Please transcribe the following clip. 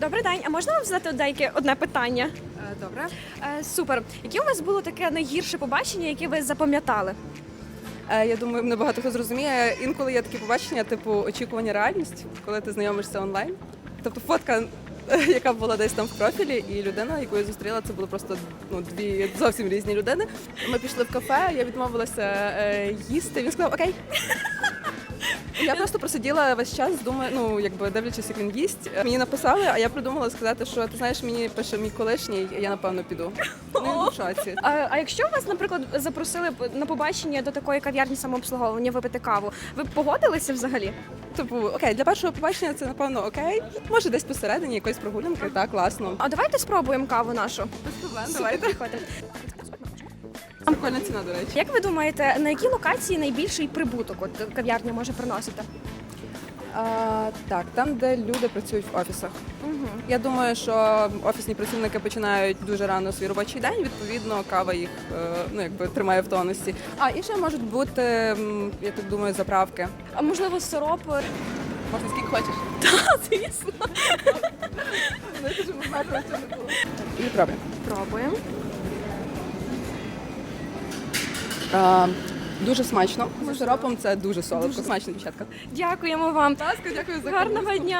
Добрий день. А можна вам задати деяке одне питання? Добре. Е, супер. Яке у вас було таке найгірше побачення, яке ви запам'ятали? Е, Я думаю, мене багато хто зрозуміє. Інколи є такі побачення, типу очікування реальність, коли ти знайомишся онлайн. Тобто фотка, яка була десь там в профілі, і людина, яку я зустріла, це було просто ну, дві зовсім різні людини. Ми пішли в кафе, я відмовилася е, їсти. Він сказав Окей. Я просто просиділа весь час, думаю, ну якби дивлячись, як він їсть. Мені написали, а я придумала сказати, що ти знаєш, мені пише мій колишній, я напевно піду. Ну, він в шоці. А, а якщо вас, наприклад, запросили б на побачення до такої кав'ярні самообслуговування випити каву, ви б погодилися взагалі? Типу, окей, для першого побачення це напевно окей. Може, десь посередині якоїсь прогулянки, так, класно. А давайте спробуємо каву нашу. Без проблем, Супер, приходимо. Прикольна ціна, до речі. Як ви думаєте, на якій локації найбільший прибуток от кав'ярня може приносити? А, так, там, де люди працюють в офісах. Угу. Я думаю, що офісні працівники починають дуже рано свій робочий день. Відповідно, кава їх е, ну якби тримає в тонусі. А і ще можуть бути, м, я так думаю, заправки. А можливо, сироп? Можна скільки хочеш. Звісно. І пробуй. Пробуємо. А, дуже смачно. З сиропом це дуже солодко. Смачно, дівчатка. Дякуємо вам. Ласка, дякую за Гарного дня.